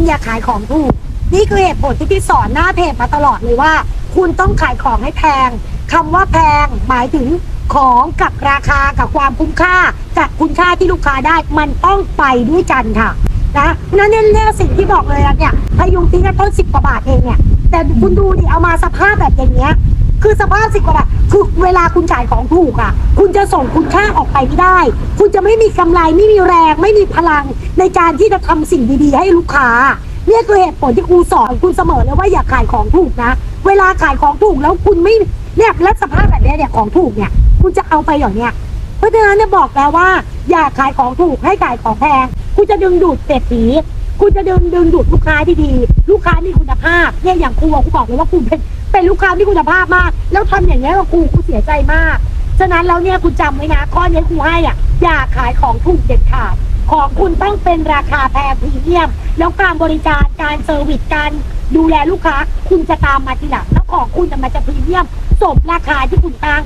คุณอย่าขายของถูก นี่คือเหตุผลที่พี่สอนหน้าเพจมาตลอดเลยว่า คุณต้องขายของให้แพงคำว่าแพงหมายถึงของกับราคากับความคุ้มค่ากับคุณค่าที่ลูกค้าได้มันต้องไปด้วยกันค่ะนะนั่นเนี่ยสิ่งที่บอกเลยนะเนี่ยพยุงทิ้งกันต้นสิบกว่าบาทเองเนี่ยแต่คุณดูดิเอามาสภาพแบบอย่างเงี้ย คือสภาพสิบกว่าบาทคือเวลาคุณขายของถูกอะ คุณจะส่งคุณค่าออกไปไม่ได้ คุณจะไม่มีกำไรไม่มีแรง ไม่มีพลังในการที่จะทำสิ่งดีๆ ให้ลูกค้าเนี่ยคือเหตุผลที่ครูสอนคุณเสมอเลยว่าอย่าขายของถูกนะ เวลาขายของถูกแล้วคุณไม่เนี่ยและสภาพแบบนี้เนี่ยของถูกเนี่ย คุณจะเอาไปอย่างเนี้ยเพราะฉะนั้นเนี่ยบอกแล้วว่า อย่าขายของถูกให้ขายของแพง คุณจะดึงดูดเศรษฐีคุณจะดึงดึงดูดลูกค้าที่ดี ลูกค้ามีคุณภาพเนี่ยอย่างครูครูบอกเลยว่าคุณเป็น เป็นลูกค้าที่คุณภาพมาก แล้วทำอย่างนี้ยกับครูครูเสียใจมากฉะนั้นแล้วเนี่ยคุณจำไว้นะข้อนี้ครูให้อะอย่าขายของถูกเด็ดขาดของคุณต้องเป็นราคาแพงพรีเมียม แล้วการบริการการเซอร์วิสการดูแลลูกค้า คุณจะตามมาทีหลังแล้วของคุณจะมันจะพรีเมียมสมราคาที่คุณตั้ง